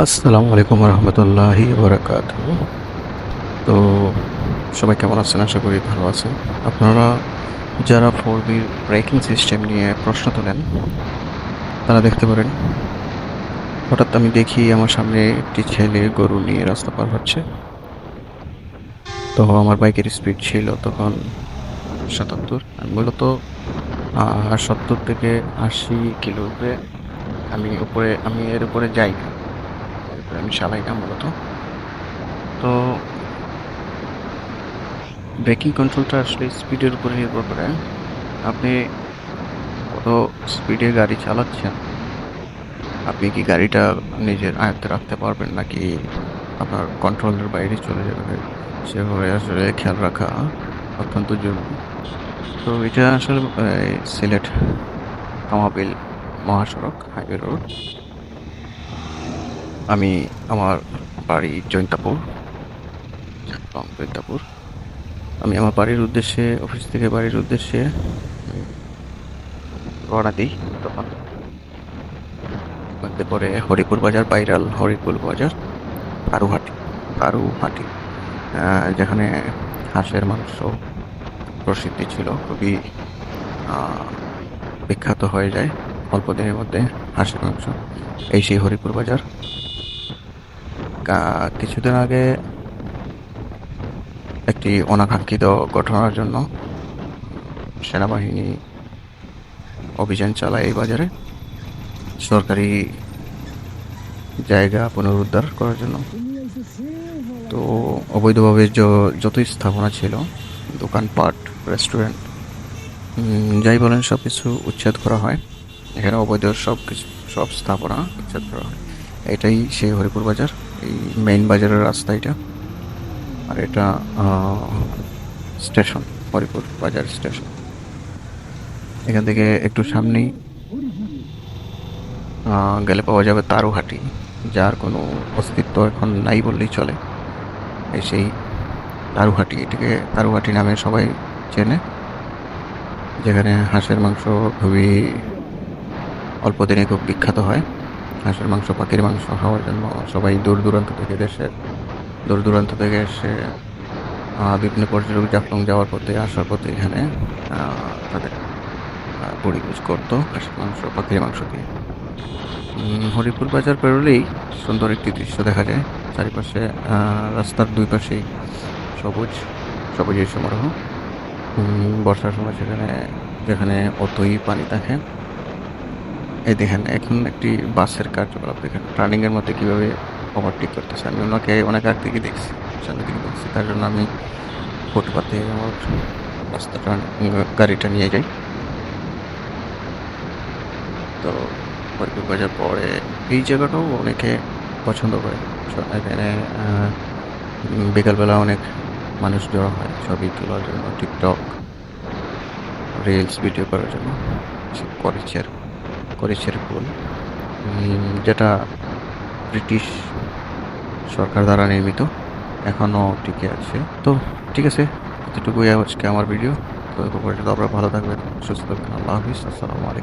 আসসালামু আলাইকুম রহমতুল্লাহি বরাকাত তো সবাই কেমন আছেন? আশা করি ভালো আছেন। আপনারা যারা ফোর বির ব্রেকিং সিস্টেম নিয়ে প্রশ্ন তোলেন, তারা দেখতে পারেন, হঠাৎ আমি দেখি আমার সামনে একটি ছেলে গরু নিয়ে রাস্তা পার হচ্ছে। তো আমার বাইকের স্পিড ছিল তখন সাতাত্তর মূলত সত্তর থেকে আশি কিলোতে আমি উপরে, আমি এর উপরে যাই না। আমি না মূলত। তো ব্রেকিং কন্ট্রোলটা আসলে স্পিডের উপরে নির্ভর করে। আপনি কত স্পিডে গাড়ি চালাচ্ছেন? আপনি কি গাড়িটা নিজের আয়ত্তে রাখতে পারবেন নাকি আপনার কন্ট্রোলের বাইরে চলে যাবে? সেভাবে আসলে খেয়াল রাখা অত্যন্ত জরুরি। তো এটা আসলে সিলেট কামাবিল মহাসড়ক, হাইওয়ে রোড। আমি আমার বাড়ি জৈন্তাপুর জৈন্তাপুর। আমি আমার বাড়ির উদ্দেশ্যে, অফিস থেকে বাড়ির উদ্দেশ্যে রওনা দিই তখন। মধ্যে পরে হরিপুর বাজার, বাইরাল হরিপুর বাজার কারুহাটি কারুহাটি যেখানে হাঁসের মাংস প্রসিদ্ধি ছিল, খুবই বিখ্যাত হয়ে যায় অল্প দিনের মধ্যে হাঁসের মাংস। এই সেই হরিপুর বাজার। কিছুদিন আগে একটি অনাকাঙ্ক্ষিত ঘটনার জন্য সেনাবাহিনী অভিযান চালায় এই বাজারে। সরকারি জায়গা পুনরুদ্ধার করার জন্য। তো অবৈধভাবে য- যতই স্থাপনা ছিল, দোকানপাট, রেস্টুরেন্ট যাই বলেন সব কিছু উচ্ছেদ করা হয়। এখানে অবৈধ সব কিছু সব স্থাপনা উচ্ছেদ করা হয়। এটাই সেই হরিপুর বাজার। এই মেইন বাজারের রাস্তা এটা। আর এটা স্টেশন হরিপুর বাজার স্টেশন। এখান থেকে একটু সামনেই গেলে পাওয়া যাবে তারুহাটি, যার কোনো অস্তিত্ব এখন নাই বললেই চলে। এই সেই তারুহাটি, এটিকে তারুহাটি নামে সবাই চেনে। যেখানে হাঁসের মাংস খুবই অল্প দিনে খুব বিখ্যাত হয়। হাঁসের মাংস, পাখির মাংস খাওয়ার জন্য সবাই দূর দূরান্ত থেকে দেশের দূর দূরান্ত থেকে এসে বিভিন্ন পর্যটক জাফলং যাওয়ার পথে, আসার পথে এখানে তাদের পরিবেশ করতো, হাঁসের মাংস, পাখির মাংস দিয়ে হরিপুর বাজার পেরোলেই সুন্দর একটি দৃশ্য দেখা যায়। চারিপাশে রাস্তার দুই পাশেই সবুজ, সবুজের সমারোহ। বর্ষার সময় সেখানে, যেখানে অতই পানি থাকে এই দেখেন, এখন একটি বাসের কার্যকলাপ দেখেন। টার্নিংয়ের মধ্যে কীভাবে ওভারটেক করতেছে। আমি ওনাকে অনেক আগ থেকে দেখছি সামনে দেখছি। তার জন্য আমি ফুটপাতে আমার রাস্তাটা গাড়িটা নিয়ে যাই। তো হরিপুর বাজার পরে এই জায়গাটাও অনেকে পছন্দ করে। এখানে বিকালবেলা অনেক মানুষ জড়ো হয়, ছবি তোলার জন্য টিকটক রিলস ভিডিও করার জন্য। সে করিচের করিচের পুল যেটা ব্রিটিশ সরকার দ্বারা নির্মিত এখনও টিকে আছে। তো ঠিক আছে, এতটুকুই আজকে আমার ভিডিও তো পর্যন্ত ভালো থাকবেন, সুস্থ থাকবেন। আল্লাহ হাফিজ, আসসালামু আলাইকুম।